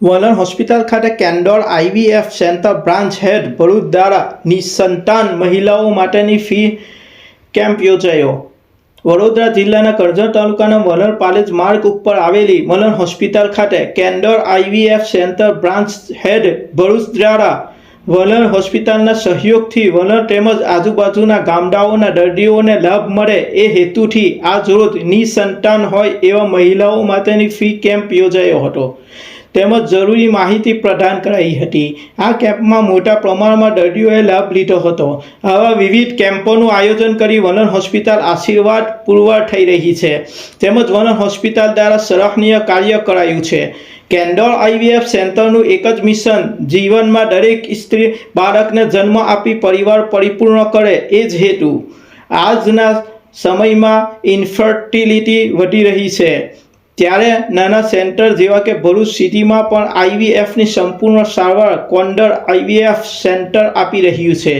વલણ હોસ્પિટલ ખાતે Candor IVF centre branch head Bharuch દ્વારા નિસંતાન મહિલાઓ માટેની ફી કેમ્પ યોજાયો. વડોદરા જિલ્લાના કરજણ તાલુકાના વલણ પાલેજ માર્ગ ઉપર આવેલી વલણ હોસ્પિટલ ખાતે Candor IVF centre branch head Bharuch દ્વારા વલણ હોસ્પિટલના સહયોગથી વલણ તેમજ આજુબાજુના ગામડાઓના દર્દીઓને લાભ મળે એ હેતુથી આજ રોજ નિસંતાન હોય એવા મહિલાઓ માટેની ફી કેમ્પ યોજાયો હતો. તેમજ જરૂરી માહિતી પ્રદાન કરાઈ હતી. આ કેમ્પમાં મોટા પ્રમાણમાં દર્દીઓએ લાભ લીધો હતો. આવા વિવિધ કેમ્પોનું આયોજન કરી વલણ હોસ્પિટલ આશીર્વાદ પુરવાર થઈ રહી છે. તેમજ વલણ હોસ્પિટલ દ્વારા સરાહનીય કાર્ય કરાયું છે. કેન્ડોર આઈવીએફ સેન્ટરનું એક જ મિશન, જીવનમાં દરેક સ્ત્રી બાળકને જન્મ આપી પરિવાર પરિપૂર્ણ કરે એ જ હેતુ. આજના સમયમાં ઇન્ફર્ટિલિટી વધી રહી છે. ત્યારે નાના સેન્ટર જેવા કે ભરૂચ સિટીમાં પણ આઈવીએફની સંપૂર્ણ સારવાર કોન્ડર આઈવીએફ સેન્ટર આપી રહ્યું છે.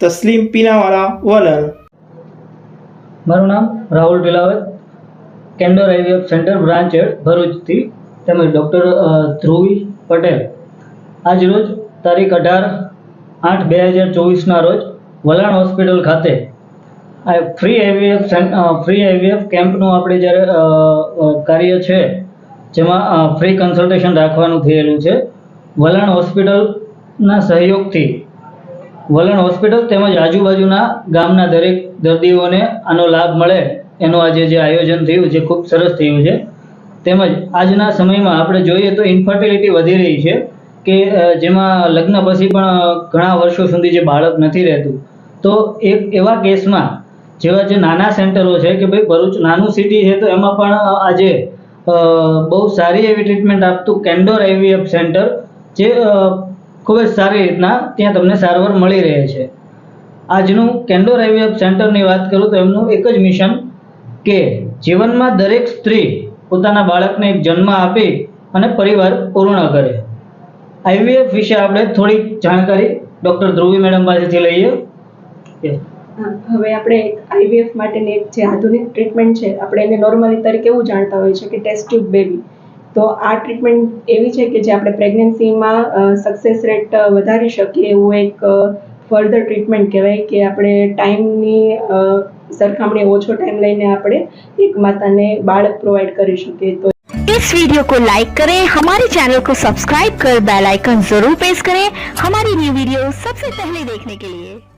તસ્લીમ પીનાવાલા વલણ. મારું નામ Rahul Tilavat Candor IVF centre branch head, ભરૂચથી. તેમજ ડૉક્ટર ધ્રુવી પટેલ. આજ રોજ તારીખ અઢાર આઠ બે હજાર ચોવીસના રોજ વલાણ હોસ્પિટલ ખાતે ફ્રી આઈવીએફ ફ્રી આઈવીએફ કેમ્પનું આપણે જ્યારે કાર્ય છે, જેમાં ફ્રી કન્સલ્ટેશન રાખવાનું થયેલું છે, વલણ હોસ્પિટલના સહયોગથી, વલણ હોસ્પિટલ તેમજ આજુબાજુના ગામના દરેક દર્દીઓને આનો લાભ મળે, એનું આજે જે આયોજન થયું છે, ખૂબ સરસ થયું છે. તેમજ આજના સમયમાં આપણે જોઈએ તો ઇન્ફર્ટિલિટી વધી રહી છે, કે જેમાં લગ્ન પછી પણ ઘણા વર્ષો સુધી જે બાળક નથી રહેતું. તો એક એવા કેસમાં જેવા જે નાના સેન્ટરો છે કે ભાઈ ભરૂચ નાનું સિટી છે તો એમાં પણ આજે બહુ સારી એવી ટ્રીટમેન્ટ આપતું કેન્ડોર આઈવીએફ સેન્ટર જે ખૂબ જ સારી રીતના ત્યાં તમને સારવાર મળી રહે છે. આજનું કેન્ડોર આઈવીએફ સેન્ટરની વાત કરું તો એમનું એક જ મિશન કે જીવનમાં દરેક સ્ત્રી પોતાના બાળકને એક જન્મ આપી અને પરિવાર પૂર્ણ કરે. આઈવીએફ વિશે આપણે થોડીક જાણકારી ડૉક્ટર ધ્રુવી મેડમ પાસેથી લઈએ. હવે આપણે આઈવીએફ માટેની એક જે આધુનિક ટ્રીટમેન્ટ છે આપણે એને નોર્મલી તરીકે એવું જાણતા હોઈએ છીએ કે ટેસ્ટ ટ્યુબ બેબી તો આ ટ્રીટમેન્ટ એવી છે કે જે આપણે પ્રેગ્નન્સીમાં સક્સેસ રેટ વધારી શકીએ એવું એક ફર્ધર ટ્રીટમેન્ટ કહેવાય કે આપણે ટાઈમની સરખામણી ઓછો ટાઈમ લઈને આપણે એક માતાને બાળક પ્રોવાઈડ કરી શકીએ તો इस वीडियो को लाइक करें हमारे चैनल को सब्सक्राइब कर बेल आइकन जरूर प्रेस करें हमारी न्यू वीडियो सबसे पहले देखने के लिए